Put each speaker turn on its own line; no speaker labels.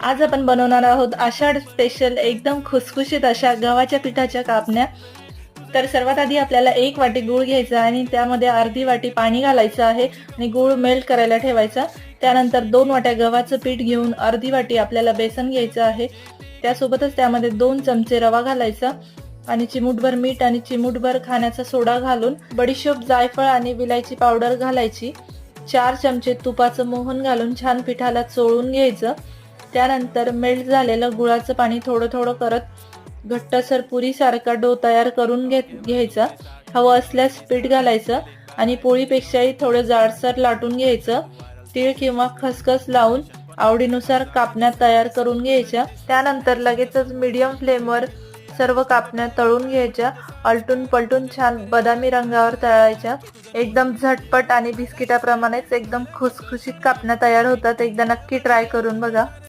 आज आपण बनवणार आहोत आषाढ स्पेशल एकदम खुसखुशीत अशा गव्हाच्या पिठाच्या कापण्या. तर सर्वात आधी आपल्याला एक वाटी गूळ घ्यायचा आणि त्यामध्ये अर्धी वाटी पाणी घालायचं आहे आणि गूळ मेल्ट करायला ठेवायचा. त्यानंतर दोन वाट्या गव्हाचं पीठ घेऊन अर्धी वाटी आपल्याला बेसन घ्यायचं आहे. त्यासोबतच त्यामध्ये दोन चमचे रवा घालायचा आणि चिमूटभर मीठ आणि चिमूटभर खाण्याचा सोडा घालून बडीशोप जायफळ आणि विलायची पावडर घालायची. चार चमचे तुपाचं मोहन घालून छान पिठाला चोळून घ्यायचं. त्यानंतर मेल्ट झालेलं गुळाचं पाणी थोडं थोडं करत घट्टसर पुरीसारखा डो तयार करून घे घ्यायचा. हवं असल्यास पीठ घालायचं आणि पोळीपेक्षाही थोडं जाडसर लाटून घ्यायचं. तीळ किंवा खसखस लावून आवडीनुसार कापण्या तयार करून घ्यायच्या. त्यानंतर लगेचच मीडियम फ्लेमवर सर्व कापण्या तळून घ्यायच्या अलटून पलटून छान बदामी रंगावर तळायच्या. एकदम झटपट आणि बिस्किटाप्रमाणेच एकदम खुसखुशीत कापण्या तयार होतात. एकदा नक्की ट्राय करून बघा.